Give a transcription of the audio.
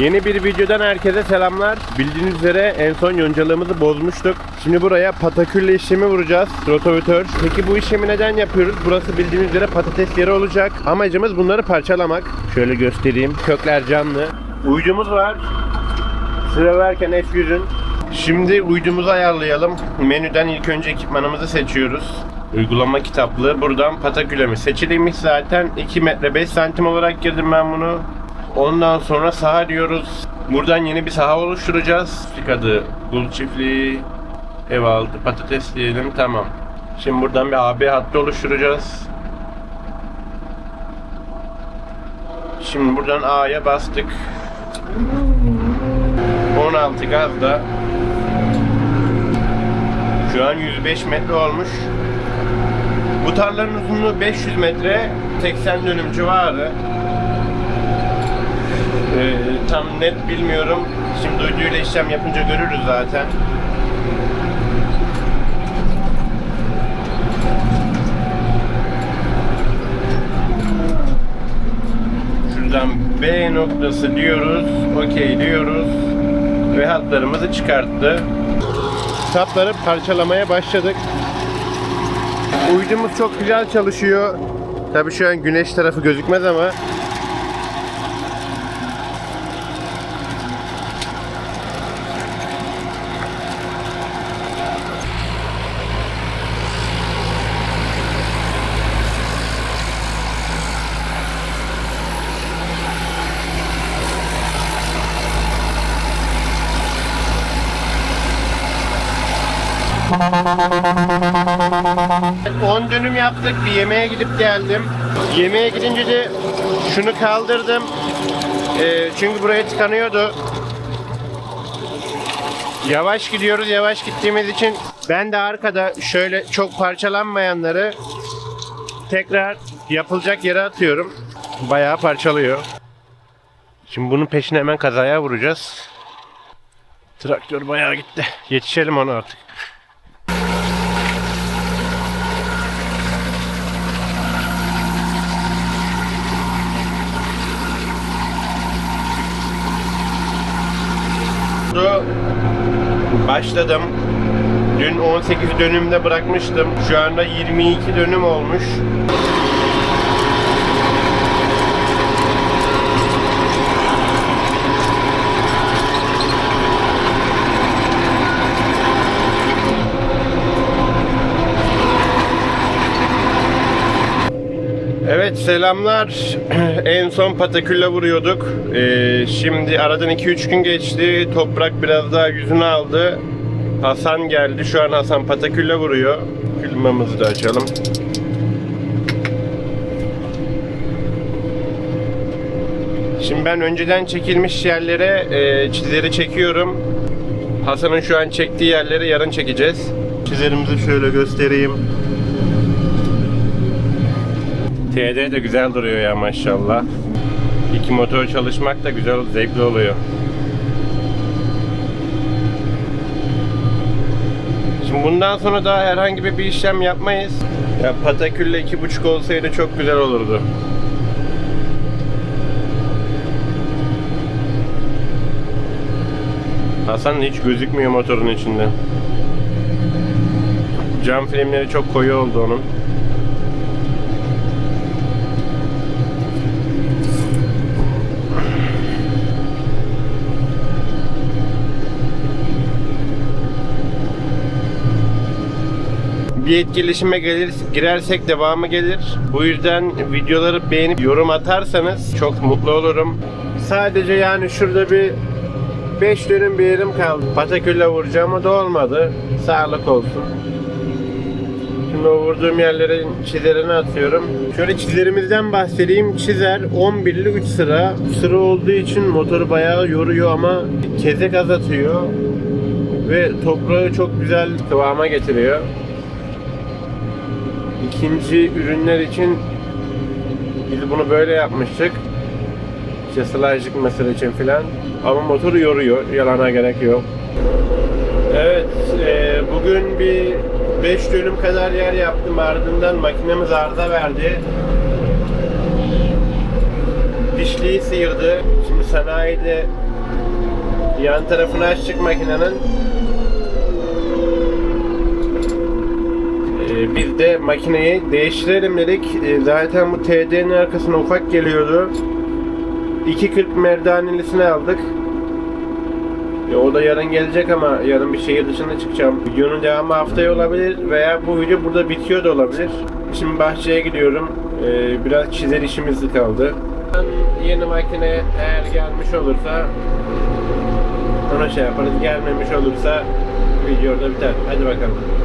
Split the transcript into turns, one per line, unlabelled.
Yeni bir videodan herkese selamlar. Bildiğiniz üzere en son yoncalığımızı bozmuştuk. Şimdi buraya patakülle işlemi vuracağız. Rotovatör. Peki bu işlemi neden yapıyoruz? Burası bildiğiniz üzere patates yeri olacak. Amacımız bunları parçalamak. Şöyle göstereyim. Kökler canlı. Uydumuz var. Sıra verken F100'ün. Şimdi uydumuzu ayarlayalım. Menüden ilk önce ekipmanımızı seçiyoruz. Uygulama kitaplığı. Buradan patakülemi seçiliymiş zaten. 2 metre 5 santim olarak girdim ben bunu. Ondan sonra saha diyoruz. Buradan yeni bir saha oluşturacağız. Adı Gul Çiftliği. Ev altı patates diyelim. Tamam. Şimdi buradan bir AB hattı oluşturacağız. Şimdi buradan A'ya bastık. 16 gazda. Şu an 105 metre olmuş. Bu tarlanın uzunluğu 500 metre, 80 dönüm civarı. Ee, tam net bilmiyorum. Şimdi uyduyla işlem yapınca görürüz zaten. Şuradan B noktası diyoruz. Okey diyoruz. Ve hatlarımızı çıkarttı. Sapları parçalamaya başladık. Uydumuz çok güzel çalışıyor. Tabii şu an güneş tarafı gözükmez ama 10 dönüm yaptık. Bir yemeğe gidip geldim. Yemeğe gidince de şunu kaldırdım. Ee, çünkü buraya tıkanıyordu. Yavaş gidiyoruz. Yavaş gittiğimiz için ben de arkada şöyle çok parçalanmayanları tekrar yapılacak yere atıyorum. Bayağı parçalıyor. Şimdi bunun peşine hemen kazaya vuracağız. Traktör bayağı gitti. Yetişelim ona artık. Oldu. Başladım. Dün 18 dönümde bırakmıştım. Şu anda 22 dönüm olmuş. Evet selamlar. en son patakülle vuruyorduk. Ee, şimdi aradan 2-3 gün geçti. Toprak biraz daha yüzünü aldı. Hasan geldi. Şu an Hasan patakülle vuruyor. Filmamızı da açalım. Şimdi ben önceden çekilmiş yerlere e, çizeri çekiyorum. Hasan'ın şu an çektiği yerleri yarın çekeceğiz. Çizerimizi şöyle göstereyim. TD de güzel duruyor ya maşallah. İki motor çalışmak da güzel, zevkli oluyor. Şimdi bundan sonra daha herhangi bir işlem yapmayız. Ya patakülle iki buçuk olsaydı çok güzel olurdu. Hasan hiç gözükmüyor motorun içinde. Cam filmleri çok koyu oldu onun. Bir etkileşime gelir, girersek devamı gelir. Bu yüzden videoları beğenip yorum atarsanız çok mutlu olurum. Sadece yani şurada bir 5 dönüm bir yerim kaldı. Patakülle vuracağım o da olmadı. Sağlık olsun. Şimdi o vurduğum yerlerin çizerini atıyorum. Şöyle çizerimizden bahsedeyim. Çizer 11'li 3 sıra. Sıra olduğu için motoru bayağı yoruyor ama keze gaz atıyor. Ve toprağı çok güzel kıvama getiriyor. İkinci ürünler için biz bunu böyle yapmıştık. İşte sılajlık mesela için filan. Ama motoru yoruyor. Yalana gerek yok. Evet, e, bugün bir 5 dönüm kadar yer yaptım. Ardından makinemiz arıza verdi. Diş dişliği sıyırdı. Şimdi sanayide yan tarafını açtık makinenin. Ee, biz de makineyi değiştirelim dedik. Ee, zaten bu TD'nin arkasına ufak geliyordu. 2.40 merdanilisini aldık. E, o da yarın gelecek ama yarın bir şehir dışına çıkacağım. Videonun devamı haftaya olabilir veya bu video burada bitiyor da olabilir. Şimdi bahçeye gidiyorum. Ee, biraz çizer işimiz kaldı. Yeni makine eğer gelmiş olursa ona şey yaparız. Gelmemiş olursa video orada biter. Hadi bakalım.